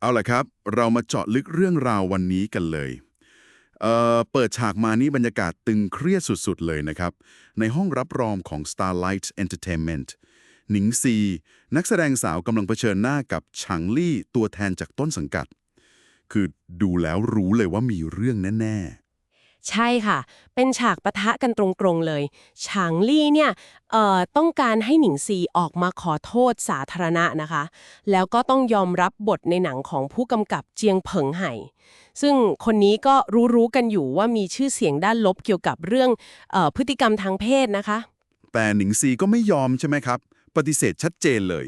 เอาละครับ เรามาเจาะลึกเรื่องราววันนี้กันเลยเอ่อเปิดฉากมานี้บรรยากาศตึงเครียดสุดๆ เลยนะครับ ในห้องรับรองของ Starlight Entertainment หนิงซี นักแสดงสาวกำลังเผชิญหน้ากับชังลี่ตัวแทนจากต้นสังกัด คือดูแล้วรู้เลยว่ามีเรื่องแน่ ใช่ค่ะ เป็นฉากปะทะกันตรงๆเลย ฉางลี่เนี่ยเอ่อต้องการให้หนิงซีออกมาขอโทษสาธารณะนะคะ แล้วก็ต้องยอมรับบทในหนังของผู้กำกับเจียงเผิงไห่ ซึ่งคนนี้ก็รู้ๆกันอยู่ว่ามีชื่อเสียงด้านลบเกี่ยวกับเรื่องเออพฤติกรรมทางเพศนะคะๆแต่หนิงซีก็ไม่ยอมใช่ไหมครับ ปฏิเสธชัดเจนเลย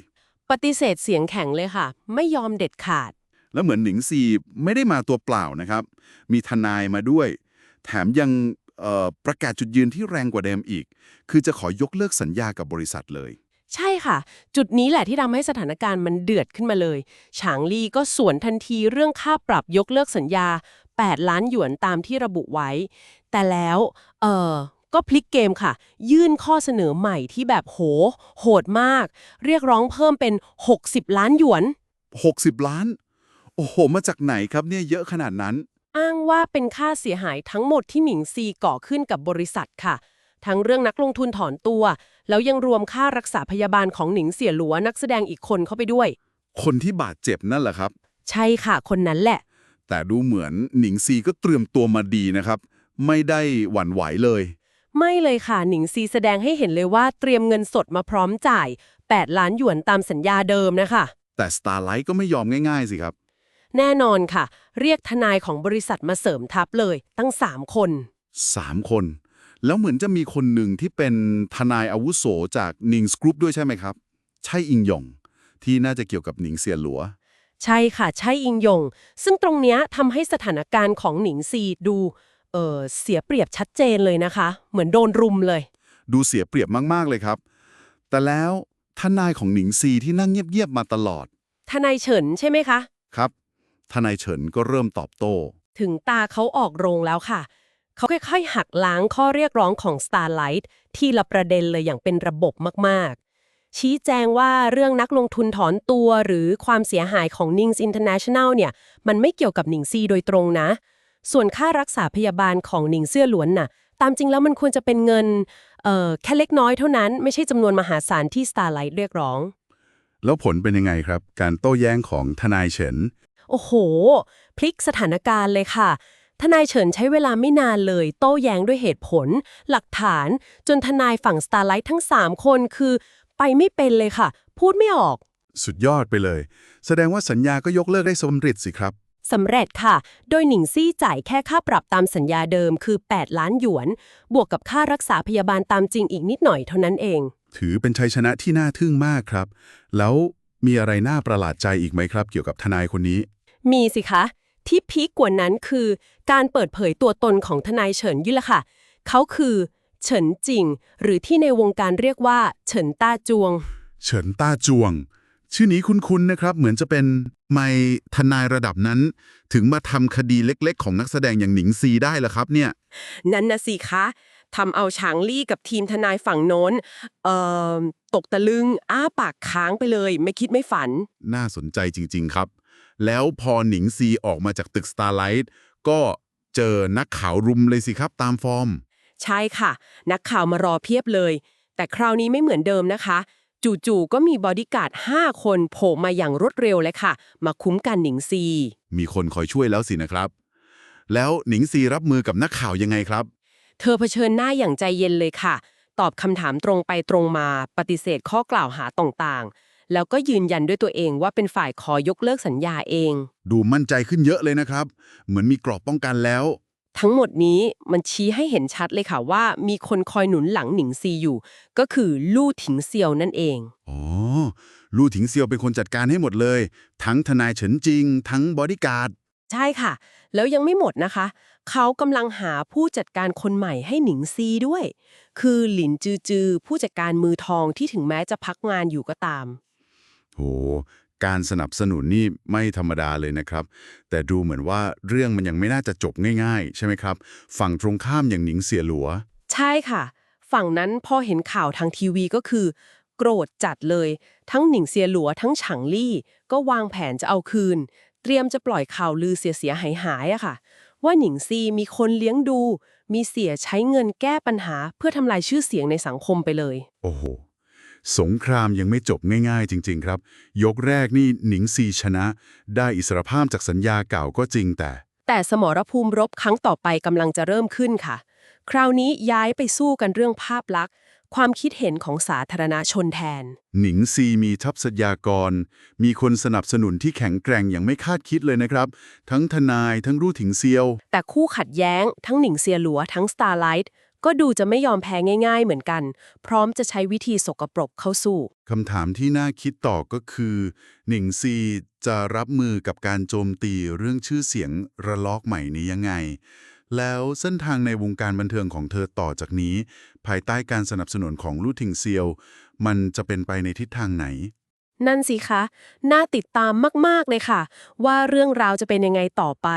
ปฏิเสธเสียงแข็งเลยค่ะ ไม่ยอมเด็ดขาด แล้วเหมือนหนิงซีไม่ได้มาตัวเปล่านะครับ มีทนายมาด้วย แถมยังเอ่อประกาศจุดยืนที่แรงกว่าเดิมอีก คือจะขอยกเลิกสัญญากับบริษัทเลย ใช่ค่ะ จุดนี้แหละที่ทำให้สถานการณ์มันเดือดขึ้นมาเลย ฉางลี่ก็สวนทันทีเรื่องค่าปรับยกเลิกสัญญา 8 ล้านหยวนตามที่ระบุไว้ แต่แล้ว เออก็พลิกเกมค่ะ ยื่นข้อเสนอใหม่ที่แบบโห โหดมาก เรียกร้องเพิ่มเป็น 60 ล้านหยวน 60 ล้าน โอ้โห มาจากไหนครับเนี่ยเยอะขนาดนั้น อ้างว่าเป็นค่าเสียหายทั้งหมดที่หมิงซีก่อขึ้นกับบริษัทค่ะ ทั้งเรื่องนักลงทุนถอนตัว แล้วยังรวมค่ารักษาพยาบาลของหนิงเสี่ยหลัวนักแสดงอีกคนเข้าไปด้วย คนที่บาดเจ็บนั่นแหละครับ ใช่ค่ะ คนนั้นแหละ แต่ดูเหมือนหนิงซีก็เตรียมตัวมาดีนะครับ ไม่ได้หวั่นไหวเลย ไม่เลยค่ะหนิงซีแสดงให้เห็นเลยว่าเตรียมเงินสดมาพร้อมจ่าย 8 ล้านหยวนตามสัญญาเดิมนะคะ แต่ Starlight ก็ไม่ยอมง่ายๆสิครับ แน่นอนค่ะ เรียกทนายของบริษัทมาเสริมทัพเลยตั้ง 3 คน 3 คน แล้วเหมือนจะมีคนหนึ่งที่เป็นทนายอาวุโสจากนิงส์กรุ๊ปด้วยใช่ไหมครับ ใช่อิงหยงที่น่าจะเกี่ยวกับหนิงเสียหลัว ใช่ค่ะ ใช่อิงยง ซึ่งตรงเนี้ยทำให้สถานการณ์ของหนิงซีดูเออเสียเปรียบชัดเจนเลยนะคะ เหมือนโดนรุมเลย ดูเสียเปรียบมาก ๆ เลยครับ แต่แล้วทนายของหนิงซีที่นั่งเงียบ ๆ มาตลอด ทนายเฉินใช่ไหมคะ ครับ ทนายเฉินก็เริ่มตอบโต้ ถึงตาเขาออกโรงแล้วค่ะ เขาค่อยๆ หักล้างข้อเรียกร้องของ Starlight ที่ละประเด็นเลยอย่างเป็นระบบมากๆ ชี้แจงว่าเรื่องนักลงทุนถอนตัวหรือความเสียหายของ Nings International เนี่ยมันไม่เกี่ยวกับหนิงซีโดยตรงนะ ส่วนค่ารักษาพยาบาลของหนิงเสื้อหลวนน่ะตามจริงแล้วมันควรจะเป็นเงินเอ่อแค่เล็กน้อยเท่านั้นไม่ใช่จำนวนมหาศาลที่ Starlight เรียกร้อง แล้วผลเป็นยังไงครับ การโต้แย้งของทนายเฉิน โอ้โห พลิกสถานการณ์เลยค่ะ ทนายเฉินใช้เวลาไม่นานเลย โต้แย้งด้วยเหตุผล หลักฐาน จนทนายฝั่ง Starlight ทั้ง 3 คนคือ ไปไม่เป็นเลยค่ะ พูดไม่ออก สุดยอดไปเลย แสดงว่าสัญญาก็ยกเลิกได้สำเร็จสิครับสำเร็จค่ะ โดยหนิงซี่จ่ายแค่ค่าปรับตามสัญญาเดิมคือ 8 ล้านหยวน บวกกับค่ารักษาพยาบาลตามจริงอีกนิดหน่อยเท่านั้นเอง ถือเป็นชัยชนะที่น่าทึ่งมากครับ แล้วมีอะไรน่าประหลาดใจอีกไหมครับ เกี่ยวกับทนายคนนี้ มีสิคะ ที่พีกกว่านั้นคือ การเปิดเผยตัวตนของทนายเฉินยี่ละค่ะ เขาคือเฉินจิง หรือที่ในวงการเรียกว่า เฉินต้าจวง เฉินต้าจวง ชื่อนี้คุ้นๆนะครับ เหมือนจะเป็นไม่ทนายระดับนั้น ถึงมาทำคดีเล็กๆ ของนักแสดงอย่างหนิงซีได้ละครับเนี่ย นั่นนะสิคะทำเอาฉางลี่กับทีมทนายฝั่งโน้นเอ่อตกตะลึง อ้าปากค้างไปเลย ไม่คิดไม่ฝัน น่าสนใจจริง ๆ ครับ แล้วพอหนิงซีออกมาจากตึก Starlight ก็เจอนักข่าวรุมเลยสิครับตามฟอร์ม ใช่ค่ะ นักข่าวมารอเพียบเลย แต่คราวนี้ไม่เหมือนเดิมนะคะ จู่ๆก็มีบอดี้การ์ด5คนโผล่มาอย่างรวดเร็วเลยค่ะ มาคุ้มกันหนิงซี มีคนคอยช่วยแล้วสินะครับ แล้วหนิงซีรับมือกับนักข่าวยังไงครับ เธอเผชิญหน้าอย่างใจเย็นเลยค่ะ ตอบคำถามตรงไปตรงมา ปฏิเสธข้อกล่าวหาต่างๆ แล้วก็ยืนยันด้วยตัวเองว่าเป็นฝ่ายขอยกเลิกสัญญาเอง ดูมั่นใจขึ้นเยอะเลยนะครับ เหมือนมีกรอบป้องกันแล้ว ทั้งหมดนี้มันชี้ให้เห็นชัดเลยค่ะว่ามีคนคอยหนุนหลังหนิงซีอยู่ ก็คือลู่ถิงเซียวนั่นเอง อ๋อ ลู่ถิงเซียวเป็นคนจัดการให้หมดเลย ทั้งทนายเฉินจริง ทั้งบอดี้การ์ด ใช่ค่ะ แล้วยังไม่หมดนะคะ เขากำลังหาผู้จัดการคนใหม่ให้หนิงซีด้วย คือหลินจือจือ ผู้จัดการมือทองที่ถึงแม้จะพักงานอยู่ก็ตาม โห การสนับสนุนนี่ไม่ธรรมดาเลยนะครับ แต่ดูเหมือนว่าเรื่องมันยังไม่น่าจะจบง่ายๆ ใช่ไหมครับ ฝั่งตรงข้ามอย่างหนิงเสียหลัว ใช่ค่ะ ฝั่งนั้นพอเห็นข่าวทางทีวีก็คือ โกรธจัดเลย ทั้งหนิงเซียหลัวทั้งฉางลี่ ก็วางแผนจะเอาคืน เตรียมจะปล่อยข่าวลือเสียเสียหายหายๆอะค่ะ ว่าหนิงซีมีคนเลี้ยงดู มีเสียใช้เงินแก้ปัญหา เพื่อทำลายชื่อเสียงในสังคมไปเลย โอ้โห สงครามยังไม่จบง่ายๆ จริง ๆ ครับ ยกแรกนี่หนิงซีชนะ ได้อิสรภาพจากสัญญาเก่าก็จริงแต่ แต่สมรภูมิรบครั้งต่อไปกำลังจะเริ่มขึ้นค่ะ คราวนี้ย้ายไปสู้กันเรื่องภาพลักษณ์ ความคิดเห็นของสาธารณชนแทน หนิงซีมีทัพสัญญากร มีคนสนับสนุนที่แข็งแกร่งอย่างไม่คาดคิดเลยนะครับ ทั้งทนายทั้งรู่ถิงเซียว แต่คู่ขัดแย้ง ทั้งหนิงเซียหลัวทั้ง Starlight ก็ดูจะไม่ยอมแพ้ง่ายๆเหมือนกัน พร้อมจะใช้วิธีสกปรกเข้าสู้ คำถามที่น่าคิดต่อก็คือหนิงซีจะรับมือกับการโจมตีเรื่องชื่อเสียงระลอกใหม่นี้ยังไง แล้วเส้นทางในวงการบันเทิงของเธอต่อจากนี้ ภายใต้การสนับสนุนของลู่ทิงเซียว มันจะเป็นไปในทิศทางไหนนั่นสิคะ น่าติดตามมาก ๆ เลยค่ะ ว่าเรื่องราวจะเป็นยังไงต่อไป